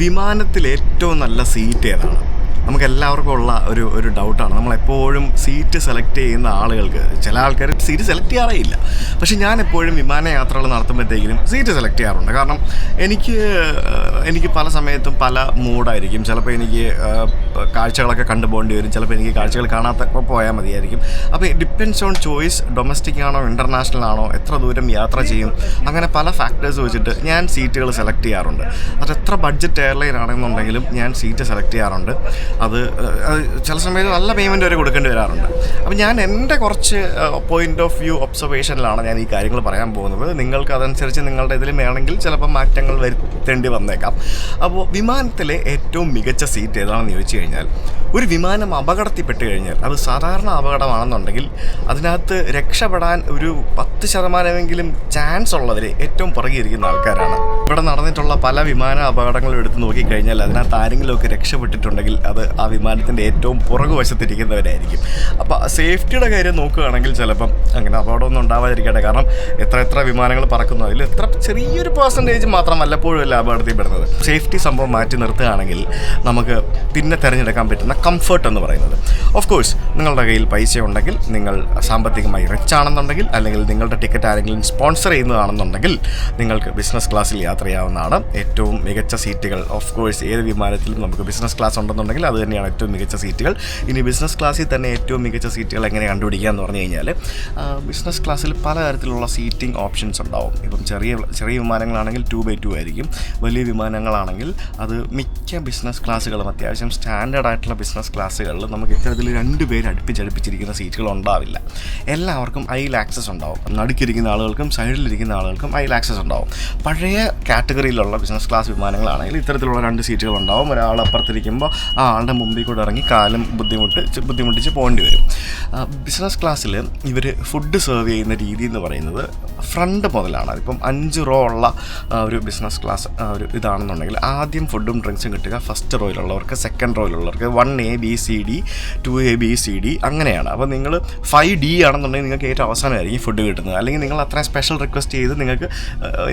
വിമാനത്തിൽ ഏറ്റവും നല്ല സീറ്റ് ഏതാണ്? നമുക്ക് എല്ലാവർക്കും ഉള്ള ഒരു ഒരു ഡൗട്ടാണ് നമ്മളെപ്പോഴും സീറ്റ് സെലക്ട് ചെയ്യുന്ന ആളുകൾക്ക് ചില ആൾക്കാർ സീറ്റ് സെലക്ട് ചെയ്യാറേയില്ല. പക്ഷെ ഞാൻ എപ്പോഴും വിമാനയാത്രകൾ നടത്തുമ്പോഴത്തേക്കിനും സീറ്റ് സെലക്ട് ചെയ്യാറുണ്ട്. കാരണം എനിക്ക് എനിക്ക് പല സമയത്തും പല മൂഡായിരിക്കും ചിലപ്പോൾ എനിക്ക് കാഴ്ചകളൊക്കെ കണ്ടുപോകേണ്ടി വരും. ചിലപ്പോൾ എനിക്ക് കാഴ്ചകൾ കാണാത്ത പോയാൽ മതിയായിരിക്കും. അപ്പോൾ ഡിപ്പെൻസ് ഓൺ ചോയ്സ് ഡൊമസ്റ്റിക് ആണോ ഇന്റർനാഷണൽ ആണോ എത്ര ദൂരം യാത്ര ചെയ്യും അങ്ങനെ പല ഫാക്ടേഴ്സ് വെച്ചിട്ട് ഞാൻ സീറ്റുകൾ സെലക്ട് ചെയ്യാറുണ്ട്. അത് എത്ര ബഡ്ജറ്റ് എയർലൈൻ ആണെന്നുണ്ടെങ്കിലും ഞാൻ സീറ്റ് സെലക്ട് ചെയ്യാറുണ്ട്. അത് ചില സമയത്ത് നല്ല പേയ്മെന്റ് വരെ കൊടുക്കേണ്ടി വരാറുണ്ട്. അപ്പോൾ ഞാൻ എന്റെ കുറച്ച് പോയിന്റ് ഓഫ് വ്യൂ ഒബ്സർവേഷനിലാണ് ഞാൻ ഈ കാര്യങ്ങൾ പറയാൻ പോകുന്നത്. നിങ്ങൾക്ക് അതനുസരിച്ച് നിങ്ങളുടെ ഇതിൽ വേണമെങ്കിൽ ചിലപ്പോൾ മാറ്റങ്ങൾ വരുത്തേണ്ടി വന്നേക്കാം. അപ്പോൾ വിമാനത്തിലെ ഏറ്റവും മികച്ച സീറ്റ് ഏതാണെന്ന് ചോദിച്ചു കഴിഞ്ഞാൽ ഒരു വിമാനം അപകടത്തിൽപ്പെട്ട് കഴിഞ്ഞാൽ അത് സാധാരണ അപകടമാണെന്നുണ്ടെങ്കിൽ അതിനകത്ത് രക്ഷപ്പെടാൻ ഒരു പത്ത് ശതമാനമെങ്കിലും ചാൻസ് ഉള്ളവർ ഏറ്റവും പുറകിരിക്കുന്ന ആൾക്കാരാണ്. ഇവിടെ നടന്നിട്ടുള്ള പല വിമാന അപകടങ്ങളും എടുത്ത് നോക്കിക്കഴിഞ്ഞാൽ അതിനകത്ത് ആരെങ്കിലുമൊക്കെ രക്ഷപ്പെട്ടിട്ടുണ്ടെങ്കിൽ അത് ആ വിമാനത്തിന്റെ ഏറ്റവും പുറകു വശത്തിരിക്കുന്നവരായിരിക്കും. അപ്പോൾ സേഫ്റ്റിയുടെ കാര്യം നോക്കുകയാണെങ്കിൽ ചിലപ്പം അങ്ങനെ അപകടമൊന്നും ഉണ്ടാവാതിരിക്കട്ടെ. കാരണം എത്ര എത്ര വിമാനങ്ങൾ പറക്കുന്നു അതിൽ എത്ര ചെറിയൊരു പെർസെന്റേജ് മാത്രം വല്ലപ്പോഴും അല്ല അപകടത്തിൽ പെടുന്നത് സേഫ്റ്റി സംഭവം മാറ്റി നിർത്തുകയാണെങ്കിൽ നമുക്ക് പിന്നെ തിരഞ്ഞെടുക്കാൻ പറ്റുന്ന കംഫർട്ട് എന്ന് പറയുന്നത്. ഓഫ് കോഴ്സ് നിങ്ങളുടെ കയ്യിൽ പൈസ ഉണ്ടെങ്കിൽ നിങ്ങൾ സാമ്പത്തികമായി റിച്ച് ആണെന്നുണ്ടെങ്കിൽ അല്ലെങ്കിൽ നിങ്ങളുടെ ടിക്കറ്റ് ആരെങ്കിലും സ്പോൺസർ ചെയ്യുന്നതാണെന്നുണ്ടെങ്കിൽ നിങ്ങൾക്ക് ബിസിനസ് ക്ലാസ്സിൽ യാത്ര ചെയ്യാവുന്നതാണ്. ഏറ്റവും മികച്ച സീറ്റുകൾ ഓഫ് കോഴ്സ് ഏത് വിമാനത്തിലും നമുക്ക് ബിസിനസ് ക്ലാസ് ഉണ്ടെന്നുണ്ടെങ്കിൽ അത് തന്നെയാണ് ഏറ്റവും മികച്ച സീറ്റുകൾ. ഇനി ബിസിനസ് ക്ലാസ്സിൽ തന്നെ ഏറ്റവും മികച്ച സീറ്റുകൾ എങ്ങനെ കണ്ടുപിടിക്കുക എന്ന് പറഞ്ഞു കഴിഞ്ഞാൽ ബിസിനസ് ക്ലാസ്സിൽ പലതരത്തിലുള്ള സീറ്റിംഗ് ഓപ്ഷൻസ് ഉണ്ടാവും. ഇപ്പം ചെറിയ ചെറിയ വിമാനങ്ങളാണെങ്കിൽ ടു ബൈ ടു ആയിരിക്കും. വലിയ വിമാനങ്ങളാണെങ്കിൽ അത് മിക്ക ബിസിനസ് ക്ലാസ്സുകളും അത്യാവശ്യം സ്റ്റാൻഡേർഡ് ആയിട്ടുള്ള ബിസിനസ് ക്ലാസ്സുകളിൽ നമുക്ക് ഇത്തരത്തിൽ രണ്ട് പേര് അടുപ്പിച്ചടുപ്പിച്ചിരിക്കുന്ന സീറ്റുകൾ ഉണ്ടാവില്ല. എല്ലാവർക്കും ഐ ആക്സസ് ഉണ്ടാവും. നടുക്കിരിക്കുന്ന ആളുകൾക്കും സൈഡിലിരിക്കുന്ന ആളുകൾക്കും ഐ ആക്സസ് ഉണ്ടാവും. പഴയ കാറ്റഗറിയിലുള്ള ബിസിനസ് ക്ലാസ് വിമാനങ്ങളാണെങ്കിൽ ഇത്തരത്തിലുള്ള രണ്ട് സീറ്റുകൾ ഉണ്ടാവും. ഒരാൾ അപ്പുറത്തിരിക്കുമ്പോൾ ആ ആളുടെ മുമ്പിൽ കൂടെ ഇറങ്ങി കാലം ബുദ്ധിമുട്ട് ബുദ്ധിമുട്ടിച്ച് പോകേണ്ടി വരും. ബിസിനസ് ക്ലാസ്സിൽ ഇവർ ഫുഡ് സെർവ് ചെയ്യുന്ന രീതി എന്ന് പറയുന്നത് ഫ്രണ്ട് മുതലാണ്. അതിപ്പം അഞ്ച് റോ ഉള്ള ഒരു ബിസിനസ് ക്ലാസ് ഒരു ഇതാണെന്നുണ്ടെങ്കിൽ ആദ്യം ഫുഡും ഡ്രിങ്ക്സും കിട്ടുക. ഫസ്റ്റ് റോയിലുള്ളവർക്ക് second റോയിലുള്ളവർക്ക് one A B C D two A B C D അങ്ങനെയാണ്. അപ്പോൾ നിങ്ങൾ ഫൈവ് ഡി ആണെന്നുണ്ടെങ്കിൽ നിങ്ങൾക്ക് ഏറ്റവും അവസാനമായിരിക്കും ഫുഡ് കിട്ടുന്നത്. അല്ലെങ്കിൽ നിങ്ങൾ അത്രയും സ്പെഷ്യൽ റിക്വസ്റ്റ് ചെയ്ത് നിങ്ങൾക്ക്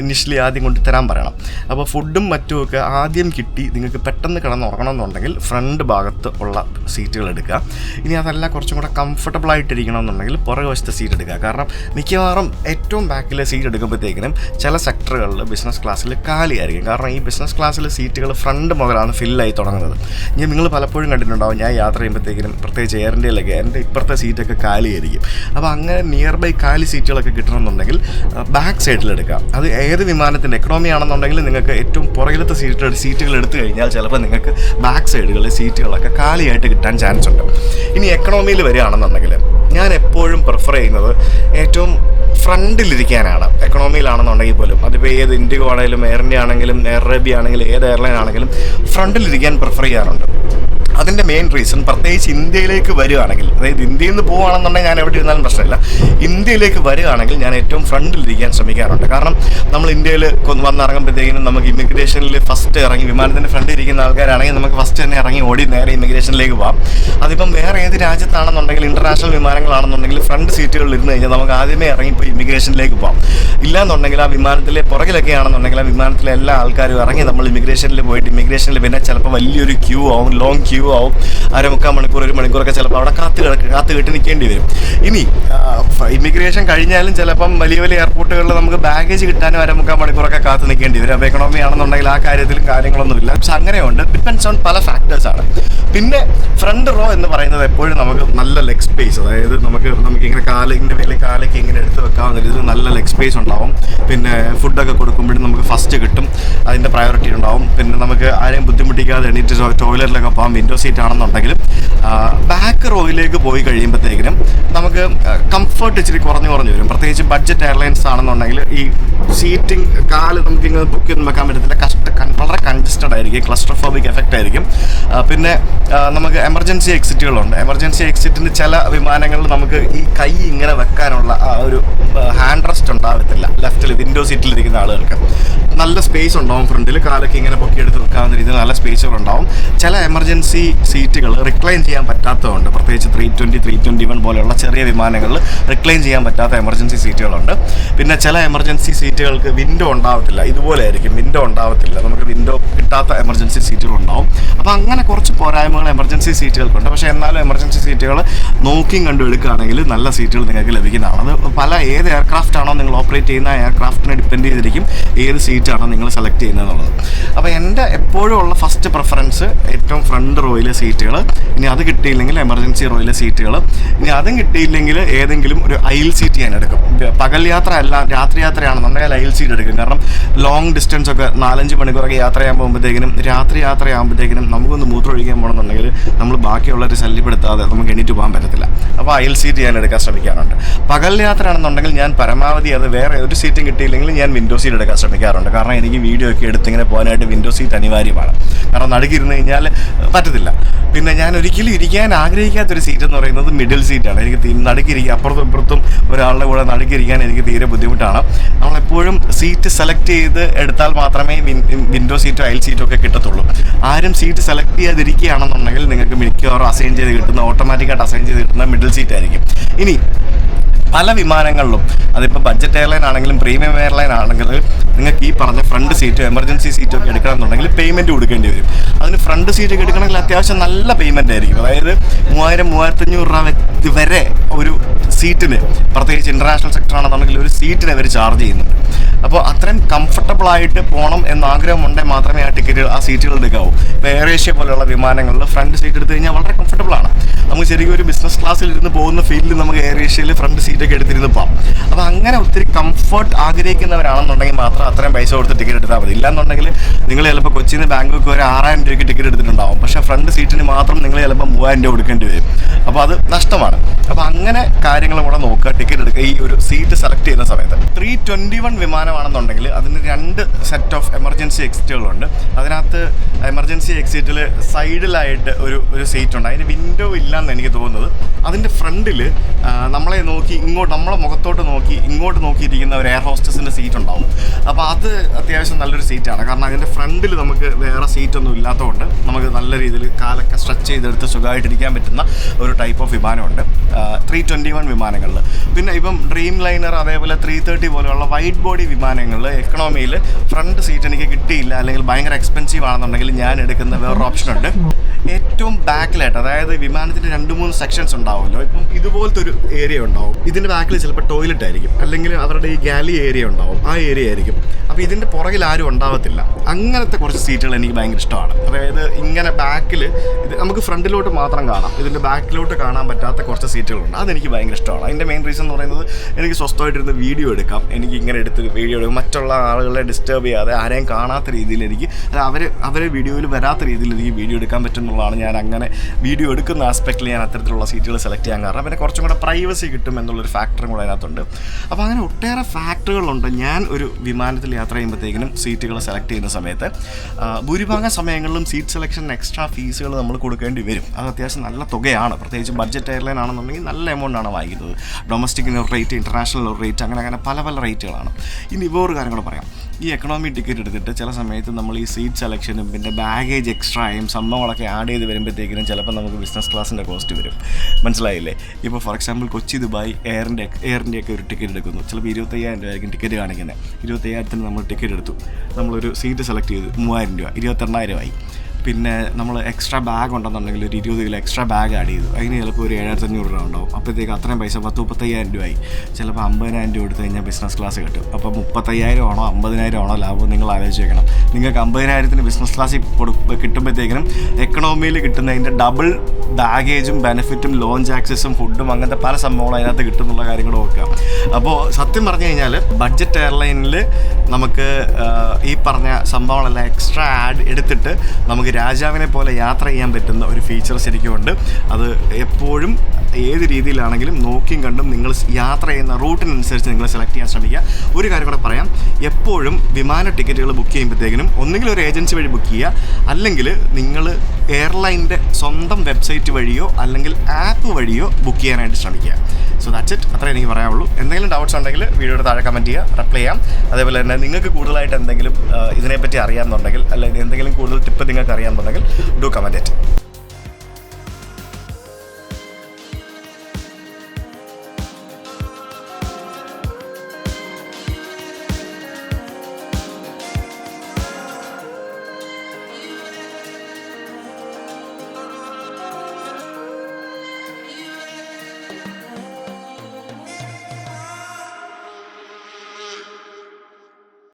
ഇനിഷ്യലി ആദ്യം കൊണ്ട് തരാൻ പറയണം. അപ്പോൾ ഫുഡും മറ്റുമൊക്കെ ആദ്യം കിട്ടി നിങ്ങൾക്ക് പെട്ടെന്ന് കിടന്ന് ഉറങ്ങണം എന്നുണ്ടെങ്കിൽ ഫ്രണ്ട് ഭാഗത്ത് ഉള്ള സീറ്റുകൾ എടുക്കുക. ഇനി അതല്ല കുറച്ചും കൂടെ കംഫർട്ടബിൾ ആയിട്ടിരിക്കണം എന്നുണ്ടെങ്കിൽ പുറകെ വശത്തെ സീറ്റ് എടുക്കുക. കാരണം മിക്കവാറും ഏറ്റവും ബാക്കിലെ സീറ്റ് എടുക്കുമ്പോഴത്തേക്കിനും ചില സെക്ടറുകളിൽ ബിസിനസ് ക്ലാസ്സിൽ കാലിയായിരിക്കും. കാരണം ഈ ബിസിനസ് ക്ലാസ്സിലെ സീറ്റുകൾ ഫ്രണ്ട് മുതലാണ് ഫില്ലായി തുടങ്ങുന്നത്. ഇനി നിങ്ങൾ പലപ്പോഴും കണ്ടിട്ടുണ്ടാവും ഞാൻ യാത്ര ചെയ്യുമ്പോഴത്തേക്കിനും പ്രത്യേകിച്ച് എയർ ഇന്ത്യയിലൊക്കെ എന്റെ ഇപ്പുറത്തെ സീറ്റൊക്കെ കാലിയായിരിക്കും. അപ്പോൾ അങ്ങനെ നിയർ ബൈ കാലി സീറ്റുകളൊക്കെ കിട്ടണമെന്നുണ്ടെങ്കിൽ ബാക്ക് സൈഡിൽ എടുക്കാം. അത് ഏത് വിമാനത്തിന്റെ എക്കണോമി ആണെന്നുണ്ടെങ്കിൽ നിങ്ങൾക്ക് ഏറ്റവും പുറകിലത്തെ സീറ്റ് സീറ്റുകൾ എടുത്തു കഴിഞ്ഞാൽ ചിലപ്പോൾ നിങ്ങൾക്ക് ബാക്ക് സൈഡുകളിൽ സീറ്റുകളൊക്കെ കാലിയായിട്ട് കിട്ടാൻ ചാൻസ് ഉണ്ട്. ഇനി എക്കണോമിയിൽ വരികയാണെന്നുണ്ടെങ്കിൽ ഞാൻ എപ്പോഴും പ്രിഫർ ചെയ്യുന്നത് ഏറ്റവും ഫ്രണ്ടിലിരിക്കാനാണ്. എക്കണോമിയിലാണെന്നുണ്ടെങ്കിൽ പോലും അതിപ്പോൾ ഏത് ഇൻഡിഗോ ആണെങ്കിലും എയർ ഇന്ത്യ ആണെങ്കിലും എയർ അറേബ്യ ആണെങ്കിലും ഏത് എയർലൈൻ ആണെങ്കിലും ഫ്രണ്ടിലിരിക്കാൻ പ്രിഫർ ചെയ്യാറുണ്ട്. അതിന്റെ മെയിൻ റീസൺ പ്രത്യേകിച്ച് ഇന്ത്യയിലേക്ക് വരികയാണെങ്കിൽ അതായത് ഇന്ത്യയിൽ നിന്ന് പോവുകയാണെന്നുണ്ടെങ്കിൽ ഞാൻ എവിടെ ഇരുന്നാലും പ്രശ്നമില്ല. ഇന്ത്യയിലേക്ക് വരികയാണെങ്കിൽ ഞാൻ ഏറ്റവും ഫ്രണ്ടിലിരിക്കാൻ ശ്രമിക്കാറുണ്ട്. കാരണം നമ്മൾ ഇന്ത്യയിൽ വന്നിറങ്ങുമ്പോഴത്തേക്കിനും നമുക്ക് ഇമിഗ്രേഷനിൽ ഫസ്റ്റ് ഇറങ്ങി വിമാനത്തിന്റെ ഫ്രണ്ടിൽ ഇരിക്കുന്ന ആൾക്കാരാണെങ്കിൽ നമുക്ക് ഫസ്റ്റ് തന്നെ ഇറങ്ങി ഓടി നേരെ ഇമിഗ്രേഷനിലേക്ക് പോകാം അതിപ്പം വേറെ ഏത് രാജ്യത്താണെന്നുണ്ടെങ്കിൽ ഇന്റർനാഷണൽ വിമാനങ്ങളാണെന്നുണ്ടെങ്കിൽ ഫ്രണ്ട് സീറ്റുകളിൽ ഇരുന്ന് കഴിഞ്ഞാൽ നമുക്ക് ആദ്യമേ ഇറങ്ങിപ്പോയി ഇമിഗ്രേഷനിലേക്ക് പോകാം ഇല്ലാന്നുണ്ടെങ്കിൽ ആ വിമാനത്തിലെ പുറകിലൊക്കെ ആണെന്നുണ്ടെങ്കിൽ ആ വിമാനത്തിലെ എല്ലാ ആൾക്കാരും ഇറങ്ങി നമ്മൾ ഇമിഗ്രേഷനിൽ പോയിട്ട് ഇമിഗ്രേഷനിൽ പിന്നെ ചിലപ്പോൾ വലിയൊരു ക്യൂ ആവും ലോങ് ക്യൂ ആവും അരമുക്കാൽ മണിക്കൂർ ഒരു മണിക്കൂറൊക്കെ ചിലപ്പോൾ അവിടെ കാത്ത് കിടക്കുക കാത്ത് കെട്ടി നിൽക്കേണ്ടി വരും. ഇനി ഇമിഗ്രേഷൻ കഴിഞ്ഞാലും ചിലപ്പം വലിയ വലിയ എയർപോർട്ടുകളിൽ നമുക്ക് ബാഗേജ് കിട്ടാനും അരമുക്കാൽ മണിക്കൂറൊക്കെ കാത്ത് നിൽക്കേണ്ടി വരും. അപ്പോൾ എക്കണോമി ആണെന്നുണ്ടെങ്കിൽ ആ കാര്യത്തിലും കാര്യങ്ങളൊന്നുമില്ല പക്ഷെ അങ്ങനെയുണ്ട്. ഡിപ്പെൻസ് ഓൺ പല ഫാക്ടേഴ്സാണ് പിന്നെ ഫ്രണ്ട് റോ എന്ന് പറയുന്നത് എപ്പോഴും നമുക്ക് നല്ല ലെഗ് സ്പേസ് അതായത് നമുക്ക് നമുക്ക് ഇങ്ങനെ കാലിന്റെ മേലെ കാലൊക്കെ ഇങ്ങനെ എടുത്ത് വെക്കാവുന്ന രീതിയിൽ നല്ല ലെഗ് സ്പേസ് ഉണ്ടാവും. പിന്നെ ഫുഡൊക്കെ കൊടുക്കുമ്പോഴും നമുക്ക് ഫസ്റ്റ് കിട്ടും. അതിന്റെ പ്രയോറിറ്റി ഉണ്ടാവും. പിന്നെ നമുക്ക് ആരെയും ബുദ്ധിമുട്ടിക്കാതെ എണീറ്റ് ടോയ്ലറ്റിലൊക്കെ പോകാം. വിൻഡോ സീറ്റ് ആണെന്നുണ്ടെങ്കിലും ബാക്ക് റോയിലേക്ക് പോയി കഴിയുമ്പോഴത്തേക്കിനും നമുക്ക് കംഫർട്ട് ഇച്ചിരി കുറഞ്ഞു കുറഞ്ഞു വരും. പ്രത്യേകിച്ച് ബഡ്ജറ്റ് എയർലൈൻസ് ആണെന്നുണ്ടെങ്കിൽ ഈ സീറ്റിംഗ് കാൽ നമുക്ക് ഇങ്ങനെ ബുക്ക് ചെയ്ത് വെക്കാൻ പറ്റത്തില്ല. കഷ്ട വളരെ കൺജസ്റ്റഡ് ആയിരിക്കും. ക്ലസ്റ്റർഫോബിക് എഫക്റ്റ് ആയിരിക്കും. പിന്നെ നമുക്ക് എമർജൻസി എക്സിറ്റുകളുണ്ട് എമർജൻസി എക്സിറ്റിന് ചില വിമാനങ്ങളിൽ നമുക്ക് ഈ കൈ ഇങ്ങനെ വെക്കാനുള്ള ഒരു ഹാൻഡ് റെസ്റ്റ് ഉണ്ടാവത്തില്ല. ലെഫ്റ്റിൽ വിൻഡോ സീറ്റിൽ ഇരിക്കുന്ന ആളുകൾക്ക്. നല്ല സ്പേസ് ഉണ്ടാവും ഫ്രണ്ടിൽ കാലൊക്കെ ഇങ്ങനെ പൊക്കിയെടുത്ത് വെക്കാവുന്ന രീതിയിൽ നല്ല സ്പേസുകൾ ഉണ്ടാവും. ചില എമർജൻസി സീറ്റുകൾ റിക്ലൈൻ ചെയ്യാൻ പറ്റാത്തതുണ്ട്. പ്രത്യേകിച്ച് three twenty three twenty one പോലെയുള്ള ചെറിയ വിമാനങ്ങളിൽ റിക്ലൈൻ ചെയ്യാൻ പറ്റാത്ത എമർജൻസി സീറ്റുകളുണ്ട് പിന്നെ ചില എമർജൻസി സീറ്റുകൾക്ക് വിൻഡോ ഉണ്ടാവത്തില്ല. ഇതുപോലെ ആയിരിക്കും. വിൻഡോ ഉണ്ടാവത്തില്ല. നമുക്ക് വിൻഡോ കിട്ടാത്ത എമർജൻസി സീറ്റുകൾ ഉണ്ടാവും. അപ്പോൾ അങ്ങനെ കുറച്ച് പോരായ്മകൾ എമർജൻസി സീറ്റുകൾക്കുണ്ട് പക്ഷേ എന്നാലും എമർജൻസി സീറ്റുകൾ നോക്കിയും കണ്ടും എടുക്കുകയാണെങ്കിൽ നല്ല സീറ്റുകൾ നിങ്ങൾക്ക് ലഭിക്കുന്നതാണ്. അത് പല ഏത് എയർക്രാഫ്റ്റ് ആണോ നിങ്ങൾ ഓപ്പറേറ്റ് ചെയ്യുന്ന എയർക്രാഫ്റ്റിനെ ഡിപ്പെൻഡ് ചെയ്തിരിക്കും ഏത് സീറ്റാണ് നിങ്ങൾ സെലക്ട് ചെയ്യുന്നത് എന്നുള്ളത്. അപ്പോൾ എന്റെ എപ്പോഴും ഉള്ള ഫസ്റ്റ് പ്രിഫറൻസ് ഏറ്റവും ഫ്രണ്ട് റോയിലെ സീറ്റുകൾ ഇനി അത് കിട്ടിയില്ലെങ്കിൽ എമർജൻസി റോയിലെ സീറ്റുകൾ ഇനി അതും കിട്ടിയില്ലെങ്കിൽ ഏതെങ്കിലും ഒരു ഐൽ സീറ്റ് ഞാൻ എടുക്കും. പകൽ യാത്ര അല്ല രാത്രി യാത്രയാണെന്നുണ്ടെങ്കിൽ ഐൽ സീറ്റ് എടുക്കും കാരണം ലോങ് ഡിസ്റ്റൻസ് ഒക്കെ നാലഞ്ച് മണിക്കൂറൊക്കെ യാത്ര ചെയ്യാൻ പോകുമ്പോഴത്തേക്കിനും രാത്രി യാത്രയാകുമ്പോഴത്തേക്കിനും നമുക്കൊന്ന് മൂത്രമൊഴിക്കാൻ പോകണമെന്നുണ്ടെങ്കിൽ നമ്മൾ ബാക്കിയുള്ളവരെ ശല്യപ്പെടുത്താതെ നമുക്ക് എണീറ്റ് പോകാൻ പറ്റത്തില്ല. അപ്പോൾ ഐൽ സീറ്റ് ഞാൻ എടുക്കാൻ ശ്രമിക്കാറുണ്ട്. പകൽ യാത്രയാണെന്നുണ്ടെങ്കിൽ ഞാൻ പരമാവധി അത് വേറെ ഒരു സീറ്റും കിട്ടിയില്ലെങ്കിൽ ഞാൻ വിൻഡോ സീറ്റ് എടുക്കാൻ ശ്രമിക്കാറുണ്ട്. കാരണം എനിക്ക് വീഡിയോ ഒക്കെ എടുത്തിങ്ങനെ പോകാനായിട്ട് വിൻഡോ സീറ്റ് അനിവാര്യമാണ്. കാരണം നടുക്കിരുന്ന് കഴിഞ്ഞാൽ പറ്റത്തില്ല. പിന്നെ ഞാൻ ഒരിക്കലും ഇരിക്കാൻ ആഗ്രഹിക്കാത്തൊരു സീറ്റ് എന്ന് പറയുന്നത് മിഡിൽ സീറ്റാണ് എനിക്ക് നടുക്കിരിക്കുക അപ്പുറത്തും ഇപ്പുറത്തും ഒരാളുടെ കൂടെ നടുക്കിരിക്കാൻ എനിക്ക് തീരെ ബുദ്ധിമുട്ടാണ്. നമ്മളെപ്പോഴും സീറ്റ് സെലക്ട് ചെയ്ത് എടുത്താൽ മാത്രമേ വിൻഡോ സീറ്റോ അയൽ സീറ്റോ ഒക്കെ കിട്ടത്തുള്ളൂ. ആരും സീറ്റ് സെലക്ട് ചെയ്യാതിരിക്കുകയാണെന്നുണ്ടെങ്കിൽ നിങ്ങൾക്ക് മിക്കവാറും അസൈൻ ചെയ്ത് കിട്ടുന്ന ഓട്ടോമാറ്റിക്കായിട്ട് അസൈൻ ചെയ്ത് കിട്ടുന്ന മിഡിൽ സീറ്റ് ആയിരിക്കും. ഇനി പല വിമാനങ്ങളിലും അതിപ്പോൾ ബഡ്ജറ്റ് എയർലൈൻ ആണെങ്കിലും പ്രീമിയം എയർലൈൻ ആണെങ്കിലും നിങ്ങൾക്ക് ഈ പറഞ്ഞ ഫ്രണ്ട് സീറ്റ് എമർജൻസി സീറ്റോ ഒക്കെ എടുക്കണമെന്നുണ്ടെങ്കിൽ പേയ്മെന്റ് കൊടുക്കേണ്ടി വരും. അതിന് ഫ്രണ്ട് സീറ്റ് ഒക്കെ എടുക്കണമെങ്കിൽ അത്യാവശ്യം നല്ല പേയ്മെന്റ് ആയിരിക്കും. അതായത് മൂവായിരം മൂവായിരത്തഞ്ഞൂറ് രൂപ വരെ ഒരു സീറ്റിന് പ്രത്യേകിച്ച് ഇന്റർനാഷണൽ സെക്ടർ ആണെന്നുണ്ടെങ്കിൽ ഒരു സീറ്റിന് അവർ ചാർജ് ചെയ്യുന്നുണ്ട്. അപ്പോൾ അത്രയും കംഫർട്ടബിൾ ആയിട്ട് പോകണം എന്ന ആഗ്രഹമുണ്ടെങ്കിൽ മാത്രമേ ആ ടിക്കറ്റ് ആ സീറ്റുകൾ എടുക്കാവൂ. ഇപ്പോൾ എയർ ഏഷ്യ പോലെയുള്ള വിമാനങ്ങളിൽ ഫ്രണ്ട് സീറ്റ് എടുത്തു കഴിഞ്ഞാൽ വളരെ കംഫർട്ടബിൾ ആണ്. നമുക്ക് ശരിക്കും ഒരു ബിസിനസ് ക്ലാസ്സിൽ ഇരുന്ന് പോകുന്ന ഫീൽഡിൽ നമുക്ക് എയർ ഏഷ്യയിൽ ഫ്രണ്ട് സീറ്റൊക്കെ എടുത്തിരുന്ന് പോകാം അപ്പോൾ അങ്ങനെ ഒത്തിരി കംഫർട്ട് ആഗ്രഹിക്കുന്നവരാണെന്നുണ്ടെങ്കിൽ മാത്രം അത്രയും പൈസ കൊടുത്ത് ടിക്കറ്റ് എടുത്താൽ മതി. ഇല്ലാന്നുണ്ടെങ്കിൽ നിങ്ങൾ ചിലപ്പോൾ കൊച്ചിയിൽ നിന്ന് ബാംഗ്ലൂർക്ക് ഒരു ആറായിരം രൂപയ്ക്ക് ടിക്കറ്റ് എടുത്തിട്ടുണ്ടാവും. പക്ഷേ ഫ്രണ്ട് സീറ്റിന് മാത്രം നിങ്ങൾ ചിലപ്പോൾ മൂവായിരം രൂപ കൊടുക്കേണ്ടി വരും. അപ്പോൾ അത് നഷ്ടമാണ്. അപ്പോൾ അങ്ങനെ കാര്യങ്ങൾ കൂടെ നോക്കുക ടിക്കറ്റ് എടുക്കുക. ഈ ഒരു സീറ്റ് സെലക്ട് ചെയ്യുന്ന സമയത്ത് ത്രീ ട്വന്റി വൺ വിമാനമാണെന്നുണ്ടെങ്കിൽ അതിന് രണ്ട് സെറ്റ് ഓഫ് എമർജൻസി എക്സിറ്റുകളുണ്ട് അതിനകത്ത് എമർജൻസി എക്സിറ്റിൽ സൈഡിലായിട്ട് ഒരു ഒരു സീറ്റ് ഉണ്ട്. അതിന് വിൻഡോ ഇല്ലയെന്ന് എനിക്ക് തോന്നുന്നത്. അതിന്റെ ഫ്രണ്ടിൽ നമ്മളെ നോക്കി ഇങ്ങോട്ട് നമ്മളെ മുഖത്തോട്ട് നോക്കി ഇങ്ങോട്ട് നോക്കിയിരിക്കുന്ന ഒരു എയർ ഹോസ്റ്റസിന്റെ സീറ്റ് ഉണ്ടാവും. അപ്പോൾ അത് അത്യാവശ്യം നല്ലൊരു സീറ്റാണ് കാരണം അതിന്റെ ഫ്രണ്ടിൽ നമുക്ക് വേറെ സീറ്റൊന്നും ഇല്ലാത്തതുകൊണ്ട് നമുക്ക് നല്ല രീതിയിൽ കാലൊക്കെ സ്ട്രെച്ച് ചെയ്തെടുത്ത് സുഖമായിട്ടിരിക്കാൻ പറ്റുന്ന ഒരു ടൈപ്പ് ഓഫ് വിമാനമുണ്ട്. ത്രീ ട്വന്റി വൺ വിമാനങ്ങളിൽ പിന്നെ ഇപ്പം ഡ്രീം ലൈനർ അതേപോലെ ത്രീ തേർട്ടി പോലെയുള്ള വൈറ്റ് ബോഡി വിമാനങ്ങളിൽ എക്കണോമിയിൽ ഫ്രണ്ട് സീറ്റ് എനിക്ക് കിട്ടിയില്ല അല്ലെങ്കിൽ ഭയങ്കര എക്സ്പെൻസീവ് ആണെന്നുണ്ടെങ്കിൽ ഞാൻ എടുക്കുന്ന വേറൊരു ഓപ്ഷൻ ഉണ്ട്. ഏറ്റവും ബാക്കിലായിട്ട് അതായത് വിമാനത്തിന്റെ രണ്ട് മൂന്ന് സെക്ഷൻസ് ഉണ്ടാവുമല്ലോ. ഇപ്പം ഇതുപോലത്തെ ഒരു ഏരിയ ഉണ്ടാവും. ഇതിന്റെ ബാക്കിൽ ചിലപ്പോൾ ടോയ്ലറ്റ് ആയിരിക്കും. അല്ലെങ്കിൽ അവരുടെ ഈ ഗാലി ഏരിയ ഉണ്ടാവും. ആ ഏരിയ ആയിരിക്കും. അപ്പോൾ ഇതിന്റെ പുറകിൽ ആരും ഉണ്ടാവത്തില്ല. അങ്ങനത്തെ കുറച്ച് സീറ്റുകൾ എനിക്ക് ഭയങ്കര ഇഷ്ടമാണ്. അതായത് ഇങ്ങനെ ബാക്കിൽ ഇത് നമുക്ക് ഫ്രണ്ടിലോട്ട് മാത്രം കാണാം. ഇതിന്റെ ബാക്കിലോട്ട് കാണാൻ പറ്റാത്ത കുറച്ച് സീറ്റുകളുണ്ട് അതെനിക്ക് ഭയങ്കര ഇഷ്ടമാണ്. അതിന്റെ മെയിൻ റീസൺ എന്ന് പറയുന്നത് എനിക്ക് സ്വസ്ഥമായിട്ടിരുന്ന് വീഡിയോ എടുക്കാം. എനിക്ക് ഇങ്ങനെ എടുത്ത് വീഡിയോ എടുക്കാം. മറ്റുള്ള ആളുകളെ ഡിസ്റ്റർബ് ചെയ്യാതെ ആരെയും കാണാത്ത രീതിയിൽ എനിക്ക് അവർ അവരെ വീഡിയോയിൽ വരാത്ത രീതിയിൽ എനിക്ക് വീഡിയോ എടുക്കാൻ പറ്റുന്നുള്ളതാണ് ഞാൻ അങ്ങനെ വീഡിയോ എടുക്കുന്ന ആസ്പെക്റ്റിൽ ഞാൻ അത്തരത്തിലുള്ള സീറ്റുകൾ സെലക്ട് ചെയ്യാൻ കാരണം. പിന്നെ കുറച്ചും കൂടെ പ്രൈവസി കിട്ടും എന്നുള്ളൊരു ഫാക്ടറും കൂടെ അതിനകത്തുണ്ട്. അപ്പോൾ അങ്ങനെ ഒട്ടേറെ ഫാക്ടറുകളുണ്ട് ഞാൻ ഒരു വിമാനത്തിൽ യാത്ര ചെയ്യുമ്പോഴത്തേക്കിനും സീറ്റുകൾ സെലക്ട് ചെയ്യുന്ന സമയത്ത് ഭൂരിഭാഗം സമയങ്ങളിലും സീറ്റ് സെലക്ഷൻ എക്സ്ട്രാ ഫീസുകൾ നമ്മൾ കൊടുക്കേണ്ടി വരും. അത് അത്യാവശ്യം നല്ല തുകയാണ്. പ്രത്യേകിച്ച് ബഡ്ജറ്റ് എയർലൈൻ ആണെന്നുണ്ടെങ്കിൽ നല്ല എമൗണ്ടാണ് വാങ്ങിക്കുന്നത്. ഡൊമസ്റ്റിക്കിന് ഒരു റേറ്റ് ഇന്റർനാഷണൽ ഒരു റേറ്റ് അങ്ങനെ അങ്ങനെ പല പല റേറ്റുകളാണ് ഇനി വേറൊരു ഒരു കാര്യങ്ങൾ പറയാം. ഈ എക്കണോമി ടിക്കറ്റ് എടുത്തിട്ട് ചില സമയത്ത് നമ്മൾ ഈ സീറ്റ് സെലക്ഷനും പിന്നെ ബാഗേജ് എക്സ്ട്രായും സംഭവങ്ങളൊക്കെ ആഡ് ചെയ്ത് വരുമ്പോഴത്തേക്കിനും ചിലപ്പോൾ നമുക്ക് ബിസിനസ് ക്ലാസ്സിന്റെ കോസ്റ്റ് വരും. മനസ്സിലായില്ലേ? ഇപ്പോൾ ഫോർ എക്സാമ്പിൾ കൊച്ചി ദുബായ് എയറിന്റെ എയറിന്റെ ഒക്കെ ഒരു ടിക്കറ്റ് എടുക്കുന്നു. ചിലപ്പോൾ ഇരുപത്തയ്യായിരം രൂപ ആയിരിക്കും ടിക്കറ്റ് കാണിക്കുന്നത് ഇരുപത്തയ്യായിരത്തിന് നമ്മൾ ടിക്കറ്റ് എടുത്തു. നമ്മളൊരു സീറ്റ് സെലക്ട് ചെയ്തു. മൂവായിരം രൂപ ഇരുപത്തെണ്ണായിരം ആയി. പിന്നെ നമ്മൾ എക്സ്ട്രാ ബാഗ് ഉണ്ടെന്നുണ്ടെങ്കിൽ ഒരു ഇരുപത് കിലോ എക്സ്ട്രാ ബാഗ് ആഡ് ചെയ്തു. അതിന് ചിലപ്പോൾ ഒരു ഏഴായിരത്തി അഞ്ഞൂറ് രൂപ ഉണ്ടാവും. അപ്പോഴത്തേക്ക് അത്രയും പൈസ പത്ത് മുപ്പത്തയ്യായിരം രൂപയായി ചിലപ്പോൾ അമ്പതിനായിരം രൂപ എടുത്ത് കഴിഞ്ഞാൽ ബിസിനസ് ക്ലാസ് കിട്ടും. അപ്പോൾ മുപ്പത്തയ്യായിരം ആണോ അമ്പതിനായിരം ആണോ ലാഭം നിങ്ങൾ ആലോചിച്ച് വെക്കണം. നിങ്ങൾക്ക് അമ്പതിനായിരത്തിന് ബിസിനസ് കൊടു കിട്ടുമ്പോഴത്തേക്കിനും എക്കണോമിയിൽ കിട്ടുന്നതിന്റെ ഡബിൾ ബാഗേജും ബെനിഫിറ്റും ലോഞ്ച് ആക്സസും ഫുഡും അങ്ങനത്തെ പല സംഭവങ്ങളും അതിനകത്ത് കിട്ടുന്നുള്ള കാര്യം കൂടെ അപ്പോൾ സത്യം പറഞ്ഞു കഴിഞ്ഞാൽ ബഡ്ജറ്റ് എയർലൈനിൽ നമുക്ക് ഈ പറഞ്ഞ സംഭവങ്ങളെല്ലാം എക്സ്ട്രാ ആഡ് എടുത്തിട്ട് നമുക്ക് രാജാവിനെ പോലെ യാത്ര ചെയ്യാൻ പറ്റുന്ന ഒരു ഫീച്ചർ ശരിക്കും ഉണ്ട്. അത് എപ്പോഴും ഏത് രീതിയിലാണെങ്കിലും നോക്കിയും കണ്ടും നിങ്ങൾ യാത്ര ചെയ്യുന്ന റൂട്ടിനനുസരിച്ച് നിങ്ങൾ സെലക്ട് ചെയ്യാൻ ശ്രമിക്കുക. ഒരു കാര്യം കൂടെ പറയാം. എപ്പോഴും വിമാന ടിക്കറ്റുകൾ ബുക്ക് ചെയ്യുമ്പോഴത്തേക്കിനും ഒന്നുകിൽ ഒരു ഏജൻസി വഴി ബുക്ക് ചെയ്യുക അല്ലെങ്കിൽ നിങ്ങൾ എയർലൈന്റെ സ്വന്തം വെബ്സൈറ്റ് വഴിയോ അല്ലെങ്കിൽ ആപ്പ് വഴിയോ ബുക്ക് ചെയ്യാനായിട്ട് ശ്രമിക്കുക. സോ ദാറ്റ്സ് ഇറ്റ് അത്രേ എനിക്ക് പറയാനുള്ളൂ. എന്തെങ്കിലും ഡൗട്ട്സ് ഉണ്ടെങ്കിൽ വീഡിയോയുടെ താഴെ കമന്റ് ചെയ്യുക. റിപ്ലൈ ചെയ്യാം. അതേപോലെ തന്നെ നിങ്ങൾക്ക് കൂടുതലായിട്ട് എന്തെങ്കിലും ഇതിനെപ്പറ്റി അറിയാമെന്നുണ്ടെങ്കിൽ അല്ലെങ്കിൽ എന്തെങ്കിലും കൂടുതൽ ടിപ്പ് നിങ്ങൾക്ക് അറിയാമെന്നുണ്ടെങ്കിൽ ഡു കമന്റ് ഇറ്റ്